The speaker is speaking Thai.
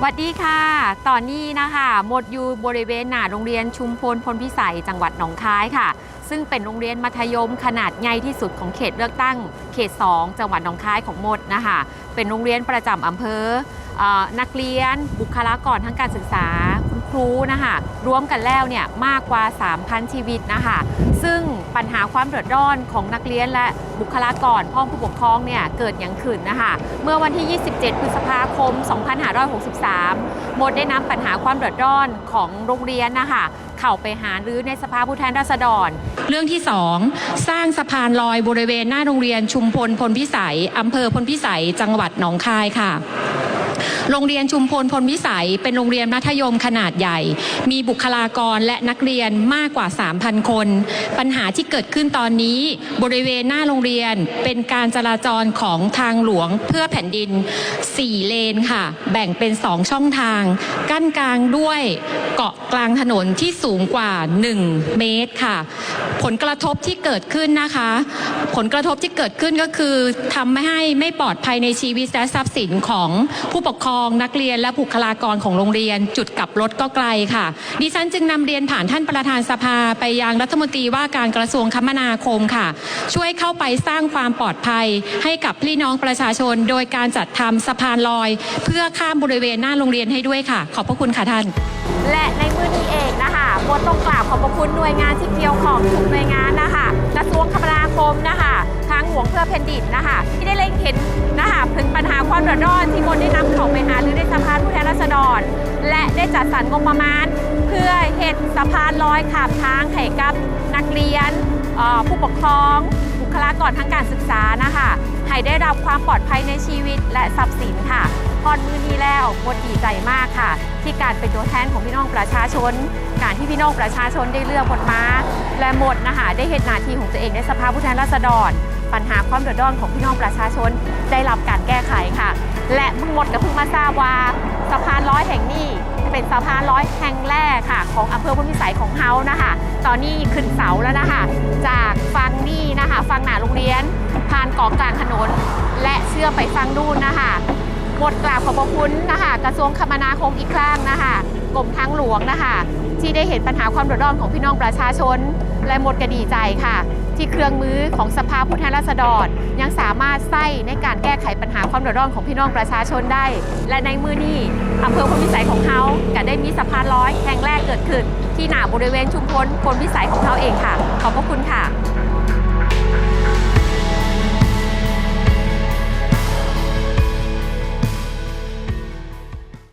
สวัสดีค่ะ ตอนนี้นะคะหมดอยู่บริเวณหน้าโรงเรียนชุมพลพลพิสัยจังหวัดหนองคายค่ะ ซึ่งเป็นโรงเรียนมัธยมขนาดใหญ่ที่สุดของเขตเลือกตั้ง เขต 2 จังหวัดหนองคายของหมดนะคะ เป็นโรงเรียนประจำอำเภออนักเรียนบุคลากรทางการศึกษา ครูนะคะรวมกันแล้วเนี่ยมากกว่า 3,000 ชีวิตนะคะซึ่งปัญหาความเดือดร้อนของนักเรียนและบุคลากรพ่อผู้ปกครองเนี่ยเกิดอย่างขึ้นนะคะเมื่อวันที่ 27 พฤษภาคม 2563โมดได้นำปัญหาความเดือดร้อนของโรงเรียนนะคะเข้าไปหารือในสภาผู้แทนราษฎร เรื่องที่ 2 สร้างสะพานลอยบริเวณหน้าโรงเรียนชุมพลพลพิสัยอำเภอพลพิสัยจังหวัดหนองคายค่ะ โรงเรียนชุมพลพลพิสัย เป็นโรงเรียนมัธยมขนาดใหญ่ มีบุคลากรและนักเรียนมากกว่า 3,000 คน ปัญหาที่เกิดขึ้นตอนนี้บริเวณหน้าโรงเรียนเป็นการจราจรของทางหลวงเพื่อแผ่นดิน 4 เลนค่ะ แบ่งเป็น 2 ช่องทาง กั้นกลางด้วยเกาะกลางถนนที่สูงกว่า 1 เมตรค่ะ ผลกระทบที่เกิดขึ้นนะคะ ผลกระทบที่เกิดขึ้นก็คือทำให้ไม่ปลอดภัยในชีวิตและทรัพย์สินของผู้ปกครองนักเรียนและบุคลากรของโรงเรียน จุดกลับรถก็ไกลค่ะ ดิฉันจึงนำเรียนผ่านท่านประธานสภาไปยังรัฐมนตรีว่าการกระทรวงคมนาคมค่ะ ช่วยเข้าไปสร้างความปลอดภัย ให้กับพี่น้องประชาชน โดยการจัดทำสะพานลอย เพื่อข้ามบริเวณหน้าโรงเรียนให้ด้วยค่ะ ขอบพระคุณค่ะท่าน และในมือนี้เองนะคะโมดต้องกราบขอบพระคุณหน่วยงานที่เกี่ยวข้องทุกหน่วยงานนะคะกระทรวงคมนาคมนะคะทางหลวงเพื่อแผ่นดินนะคะ ที่ได้เล็งเห็น เดือดร้อนที่มดได้นำเข้าไปหาหรือในสภาผู้แทนราษฎร และได้จัดสรรงบประมาณ เพื่อเหตุสะพานลอยขามทางให้กับนักเรียนผู้ปกครองบุคลากรทางการศึกษานะคะให้ได้รับความปลอดภัยในชีวิตและทรัพย์สินค่ะพอดมือนี้แล้วหมดดีใจมากค่ะ ที่การเป็นตัวแทนของพี่น้องประชาชน การที่พี่น้องประชาชนได้เลือกหมดมาและหมดนะคะได้เห็นหน้าที่ของตัวเองในสภาผู้แทนราษฎร ปัญหาความเดือดร้อนของพี่น้องประชาชนได้รับการแก้ไขค่ะ และเพิ่งหมดก็เพิ่งมาทราบว่าสะพานร้อยแห่งนี้เป็นสะพานร้อยแห่งแรกค่ะ ของอำเภอพุทธิสัยของเฮานะคะ ตอนนี้ขึ้นเสาแล้วนะคะ จากฟังนี่นะคะฟังหนาโรงเรียน ผ่านเกาะกลางถนน และเชื่อมไปฟังนู่นนะคะหมดกราบขอบพระคุณนะคะ กระทรวงคมนาคมอีกครั้งนะคะกรมทางหลวงนะคะ ที่ได้เห็นปัญหาความเดือดร้อนของพี่น้องประชาชน และหมดกระดีใจค่ะ ที่เครื่องมือของสภาผู้แทนราษฎร ยังสามารถใส่ในการแก้ไขปัญหาความเดือดร้อนของพี่น้องประชาชนได้ และในมือนี้อำเภอพลวิสัยของเขาก็ได้มีสะพานลอยแห่งแรกเกิดขึ้น ที่หน้าบริเวณชุมพลพลวิสัยของเขาเองค่ะ ขอบพระคุณค่ะ